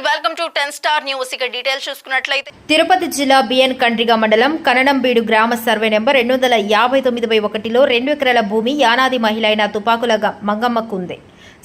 Welcome to ten star news. ఇక details చూసుకున్నట్లయితే తిరుపతి జిల్లా బిఎన్ కండ్రిగా మండలం కనడంబీడు గ్రామ సర్వే నెంబర్ రెండు వందల యాభై తొమ్మిది బై ఒకటిలో రెండు ఎకరాల భూమి యానాది మహిళ అయిన తుపాకుల గ- మంగమ్మకు ఉంది.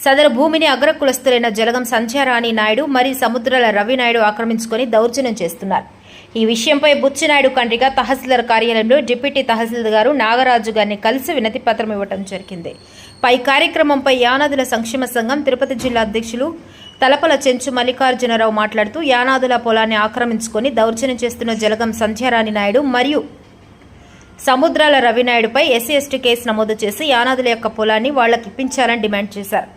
సదరు భూమిని అగ్ర కులస్తులైన జలగం సంధ్యారాణి నాయుడు మరియు సముద్రాల రవి నాయుడు ఆక్రమించుకొని దౌర్జన్యం చేస్తున్నారు. ఈ విషయంపై బుచ్చినాయుడు కండ్రిగ తహసీల్దార్ కార్యాలయంలో డిప్యూటీ తహసీల్దార్ గారు నాగరాజు గారిని కలిసి వినతి పత్రం ఇవ్వడం జరిగింది. పై కార్యక్రమంపై యానాదుల సంక్షేమ సంఘం తిరుపతి జిల్లా అధ్యక్షులు తలపల చెంచు మల్లికార్జునరావు మాట్లాడుతూ యానాదుల పొలాన్ని ఆక్రమించుకొని దౌర్జన్యం చేస్తున్న జలగం సంధ్యారాణి నాయుడు మరియు సముద్రాల రవినాయుడుపై ఎస్సీ ఎస్టీ కేసు నమోదు చేసి యానాదుల యొక్క పొలాన్ని వాళ్ళకు ఇప్పించాలని డిమాండ్ చేశారు.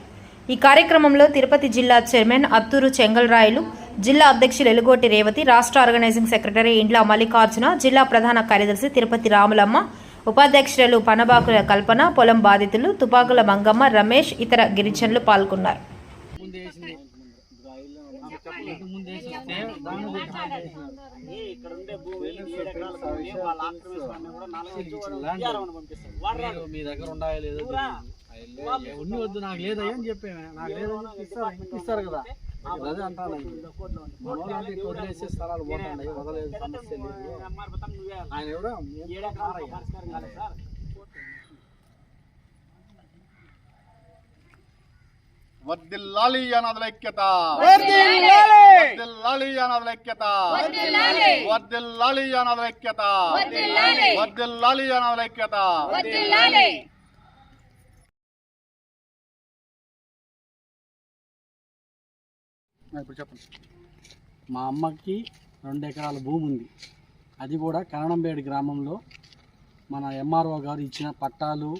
ఈ కార్యక్రమంలో తిరుపతి జిల్లా చైర్మన్ అత్తూరు చెంగల్రాయలు జిల్లా అధ్యక్షులు ఎలుగోటి రేవతి రాష్ట్ర ఆర్గనైజింగ్ సెక్రటరీ ఇండ్ల మల్లికార్జున జిల్లా ప్రధాన కార్యదర్శి తిరుపతి రాములమ్మ ఉపాధ్యక్షులు పనబాకుల కల్పన పొలం బాధితులు తుపాకుల మంగమ్మ రమేష్ ఇతర గిరిజనులు పాల్గొన్నారు. మీరు మీ దగ్గర ఉండాలి లేదో. ఉన్ని వద్దు నాకు లేదయ్యా అని చెప్పే నాకు లేదని ఇస్తారు కదా. అదే అంటాను వదిలేసే స్థలాలు పోతాయి వదలేదు సమస్య లేదు. ఆయన ఎవరో? వర్దిల్లాలి అనాథల ఐక్యత. వర్దిల్లాలి అనాథల ఐక్యత. వర్దిల్లాలి అనాథల ఐక్యత. వర్దిల్లాలి అనాథల ఐక్యత. ఇప్పుడు చెప్పండి. మా అమ్మకి రెండు ఎకరాల భూమి ఉంది. అది కూడా కరణంబేడు గ్రామంలో మన ఎంఆర్ఓ గారు ఇచ్చిన పట్టాలు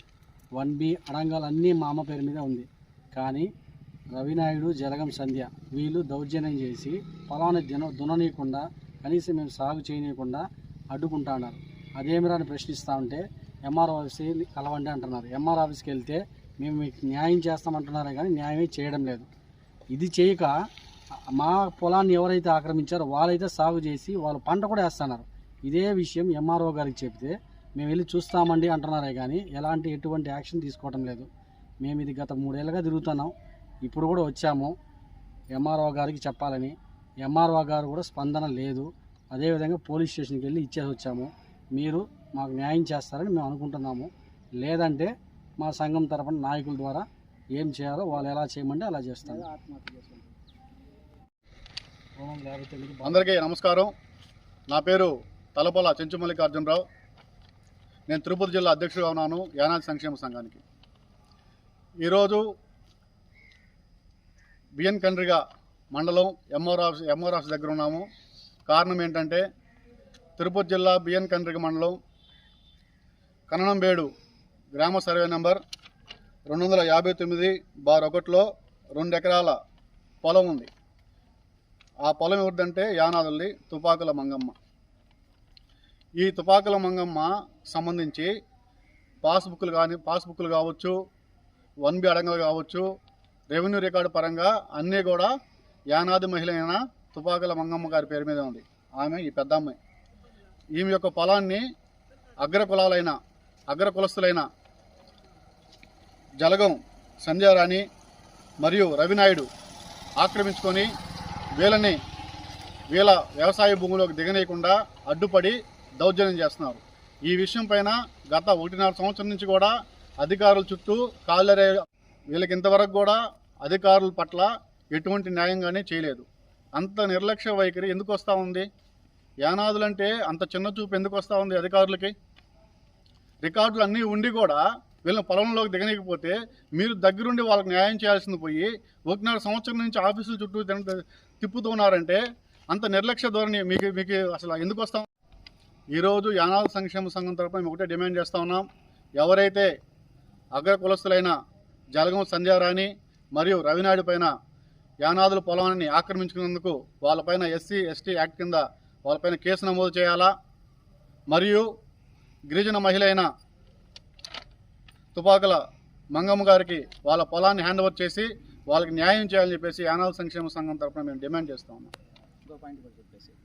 వన్ బి అడంగాలు అన్నీ మా అమ్మ పేరు మీద ఉంది. కానీ రవినాయుడు జలగం సంధ్య వీళ్ళు దౌర్జన్యం చేసి పొలాన్ని దిన దుననీయకుండా కనీసం మేము సాగు చేయనీయకుండా అడ్డుకుంటున్నారు అదేమిరా అని ప్రశ్నిస్తూ ఉంటే ఎంఆర్ ఆఫీస్ కలవండి అంటున్నారు. ఎంఆర్ ఆఫీస్కి వెళ్తే మేము మీకు న్యాయం చేస్తామంటున్నారే కానీ న్యాయమే చేయడం లేదు. ఇది చేయక మా పొలాన్ని ఎవరైతే ఆక్రమించారో వాళ్ళైతే సాగు చేసి వాళ్ళు పంట కూడా వేస్తున్నారు. ఇదే విషయం ఎంఆర్ఓ గారికి చెప్తే మేము వెళ్ళి చూస్తామండి అంటున్నారే కానీ ఎలాంటి ఎటువంటి యాక్షన్ తీసుకోవడం లేదు. మేము ఇది గత మూడేళ్ళుగా తిరుగుతున్నాం. ఇప్పుడు కూడా వచ్చాము. ఎంఆర్ఓ గారికి చెప్పాలని. ఎంఆర్ఓ గారు కూడా స్పందన లేదు. అదేవిధంగా పోలీస్ స్టేషన్కి వెళ్ళి ఇచ్చేసి వచ్చాము. మీరు మాకు న్యాయం చేస్తారని మేము అనుకుంటున్నాము. లేదంటే మా సంఘం తరపున నాయకుల ద్వారా ఏం చేయాలో వాళ్ళు ఎలా చేయమంటే అలా చేస్తాము. అందరికీ నమస్కారం. నా పేరు తలపల చెంచు మల్లికార్జునరావు నేను తిరుపతి జిల్లా అధ్యక్షుడుగా ఉన్నాను. యానాది సంక్షేమ సంఘానికి. ఈరోజు బిఎన్ కండ్రిగ మండలం ఎంఆర్ ఆఫీస్ ఎంఆర్ ఆఫీస్ దగ్గర ఉన్నాము. కారణం ఏంటంటే తిరుపతి జిల్లా బిఎన్ కండ్రిగ మండలం కననంబేడు గ్రామ సర్వే నెంబర్ రెండు వందల యాభై తొమ్మిది బార్ ఒకటిలో రెండు ఎకరాల పొలం ఉంది. ఆ పొలం ఎవరిదంటే యానాదల్లి తుపాకుల మంగమ్మ. ఈ తుపాకుల మంగమ్మ సంబంధించి పాస్బుక్లు కానీ పాస్బుక్లు కావచ్చు వన్ బి అడంగలు కావచ్చు రెవెన్యూ రికార్డు పరంగా అన్నీ కూడా యానాది మహిళ అయిన తుపాకుల మంగమ్మ గారి పేరు మీద ఉంది. ఆమె ఈ పెద్ద అమ్మాయి ఈమె యొక్క పొలాన్ని అగ్ర కులాలైన అగ్ర కులస్తులైన జలగం సంధ్యారాణి మరియు రవినాయుడు ఆక్రమించుకొని వీళ్ళని వీళ్ళ వ్యవసాయ భూములోకి దిగనేయకుండా అడ్డుపడి దౌర్జన్యం చేస్తున్నారు. ఈ విషయం పైన గత ఒకటిన్నర సంవత్సరం నుంచి కూడా అధికారుల చుట్టూ కాళ్ళరే వీళ్ళకి ఇంతవరకు కూడా అధికారుల పట్ల ఎటువంటి న్యాయంగానే చేయలేదు. అంత నిర్లక్ష్య వైఖరి ఎందుకు వస్తూ ఉంది? యానాదులంటే అంత చిన్న చూపు ఎందుకు వస్తూ ఉంది అధికారులకి? రికార్డులు అన్నీ ఉండి కూడా వీళ్ళని పొలంలోకి దిగనీయకపోతే మీరు దగ్గరుండి వాళ్ళకి న్యాయం చేయాల్సింది పోయి ఒకటిన్నర సంవత్సరం నుంచి ఆఫీసుల చుట్టూ తిన- తిప్పుతూ ఉన్నారంటే అంత నిర్లక్ష్య ధోరణి మీకు మీకు అసలు ఎందుకు వస్తాం ఈరోజు యానాది సంక్షేమ సంఘం తరఫున మేము ఒకటే డిమాండ్ చేస్తూ ఉన్నాం. ఎవరైతే అగ్ర కులస్తులైన జలగం సంధ్యారాణి మరియు రవినాయుడు పైన యానాదుల పొలాన్ని ఆక్రమించుకున్నందుకు వాళ్ళపైన ఎస్సీ ఎస్టీ యాక్ట్ కింద వాళ్ళపైన కేసు నమోదు చేయాలా? మరియు గిరిజన మహిళ అయిన తుపాకుల మంగమ్మ గారికి వాళ్ళ పొలాన్ని హ్యాండ్ ఓవర్ చేసి వాళ్ళకి న్యాయం చేయాలని చెప్పేసి యానాల సంక్షేమ సంఘం తరఫున మేము డిమాండ్ చేస్తా ఉన్నాం.